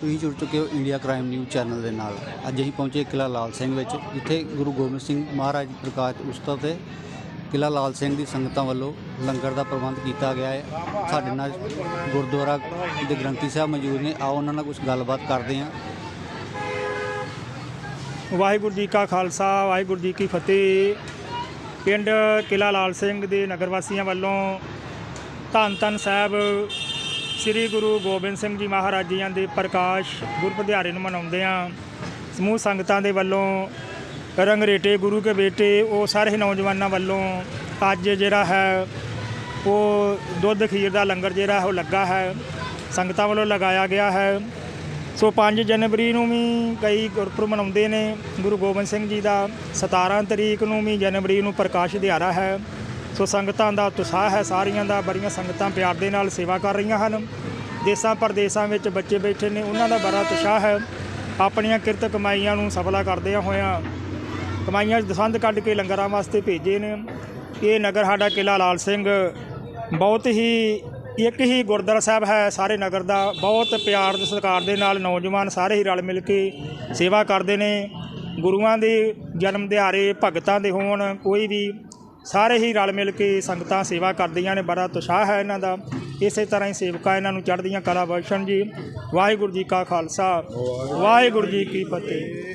ਤੁਸੀਂ ਜੁੜ ਚੁੱਕੇ ਹੋ ਇੰਡੀਆ ਕ੍ਰਾਈਮ ਨਿਊਜ਼ ਚੈਨਲ ਦੇ ਨਾਲ। ਅੱਜ ਅਸੀਂ ਪਹੁੰਚੇ ਕਿਲਾ ਲਾਲ ਸਿੰਘ ਵਿੱਚ, ਜਿੱਥੇ ਗੁਰੂ ਗੋਬਿੰਦ ਸਿੰਘ ਮਹਾਰਾਜ ਪ੍ਰਕਾਸ਼ ਉਤਸਵ ਤੇ ਕਿਲਾ ਲਾਲ ਸਿੰਘ ਦੀ ਸੰਗਤਾਂ ਵੱਲੋਂ ਲੰਗਰ ਦਾ ਪ੍ਰਬੰਧ ਕੀਤਾ ਗਿਆ ਹੈ। ਸਾਡੇ ਨਾਲ ਗੁਰਦੁਆਰਾ ਦੇ ਗ੍ਰੰਥੀ ਸਾਹਿਬ ਮੌਜੂਦ ਨੇ। ਆਓ ਉਹਨਾਂ ਨਾਲ ਕੁਝ ਗੱਲਬਾਤ ਕਰਦੇ ਹਾਂ। ਵਾਹਿਗੁਰੂ ਜੀ ਕਾ ਖਾਲਸਾ, ਵਾਹਿਗੁਰੂ ਜੀ ਕੀ ਫਤਿਹ। ਪਿੰਡ ਕਿਲਾ ਲਾਲ ਸਿੰਘ ਦੇ ਨਗਰ ਵਾਸੀਆਂ ਵੱਲੋਂ ਧੰਨ ਧੰਨ ਸਾਹਿਬ ਸ੍ਰੀ ਗੁਰੂ ਗੋਬਿੰਦ ਸਿੰਘ ਜੀ ਮਹਾਰਾਜ ਜੀਆਂ ਦੇ ਪ੍ਰਕਾਸ਼ ਗੁਰਪੁਰਬ ਦਿਹਾੜੇ ਨੂੰ ਮਨਾਉਂਦੇ ਆ ਸਮੂਹ ਸੰਗਤਾਂ ਦੇ ਵੱਲੋਂ ਰੰਗਰੇਟੇ ਗੁਰੂ ਕੇ ਬੇਟੇ, ਉਹ ਸਾਰੇ ਨੌਜਵਾਨਾਂ ਵੱਲੋਂ ਅੱਜ ਜਿਹੜਾ ਹੈ, ਉਹ ਦੁੱਧ ਖੀਰ ਦਾ ਲੰਗਰ ਜਿਹੜਾ ਹੈ, ਉਹ ਲੱਗਾ ਹੈ। ਸੰਗਤਾਂ ਵੱਲੋਂ ਲਗਾਇਆ ਗਿਆ ਹੈ। ਸੋ 5 ਜਨਵਰੀ ਨੂੰ ਵੀ ਕਈ ਗੁਰਪੁਰਬ ਮਨਾਉਂਦੇ ਨੇ। ਗੁਰੂ ਗੋਬਿੰਦ ਸਿੰਘ ਜੀ ਦਾ 17 ਤਰੀਕ ਨੂੰ ਵੀ ਜਨਵਰੀ ਨੂੰ ਪ੍ਰਕਾਸ਼ ਦਿਹਾੜਾ ਹੈ। ਸੋ ਸੰਗਤਾਂ ਦਾ ਉਤਸ਼ਾਹ ਹੈ, ਸਾਰੀਆਂ ਦਾ, ਬੜੀਆਂ ਸੰਗਤਾਂ ਪਿਆਰ ਦੇ ਨਾਲ ਸੇਵਾ ਕਰ ਰਹੀਆਂ ਹਨ। ਦੇਸਾਂ ਪਰਦੇਸਾਂ ਵਿੱਚ ਬੱਚੇ ਬੈਠੇ ਨੇ, ਉਹਨਾਂ ਦਾ ਬੜਾ ਉਤਸ਼ਾਹ ਹੈ। ਆਪਣੀਆਂ ਕਿਰਤ ਕਮਾਈਆਂ ਨੂੰ ਸਫਲਾ ਕਰਦਿਆਂ ਹੋਇਆਂ ਕਮਾਈਆਂ 'ਚ ਦਸੰਦ ਕੱਢ ਕੇ ਲੰਗਰਾਂ ਵਾਸਤੇ ਭੇਜੇ ਨੇ। ਇਹ ਨਗਰ ਸਾਡਾ ਕਿਲਾ ਲਾਲ ਸਿੰਘ। ਬਹੁਤ ਹੀ, ਇੱਕ ਹੀ ਗੁਰਦੁਆਰਾ ਸਾਹਿਬ ਹੈ ਸਾਰੇ ਨਗਰ ਦਾ। ਬਹੁਤ ਪਿਆਰ ਦੇ ਸਤਿਕਾਰ ਦੇ ਨਾਲ ਨੌਜਵਾਨ ਸਾਰੇ ਹੀ ਰਲ ਮਿਲ ਕੇ ਸੇਵਾ ਕਰਦੇ ਨੇ। ਗੁਰੂਆਂ ਦੇ ਜਨਮ ਦਿਹਾੜੇ ਭਗਤਾਂ ਦੇ ਹੋਣ, ਕੋਈ ਵੀ ਸਾਰੇ ਹੀ ਰਲ ਮਿਲ ਕੇ ਸੰਗਤਾਂ ਸੇਵਾ ਕਰਦੀਆਂ ਨੇ, ਬੜਾ ਉਤਸ਼ਾਹ ਹੈ ਇਹਨਾਂ ਦਾ। ਇਸੇ ਤਰ੍ਹਾਂ ਹੀ ਸੇਵਕਾ ਇਹਨਾਂ ਨੂੰ ਚੜ੍ਹਦੀਆਂ ਕਲਾ ਬਖਸ਼ਣ ਜੀ। ਵਾਹਿਗੁਰੂ ਜੀ ਕਾ ਖਾਲਸਾ, ਵਾਹਿਗੁਰੂ ਜੀ ਕੀ ਫਤਿਹ।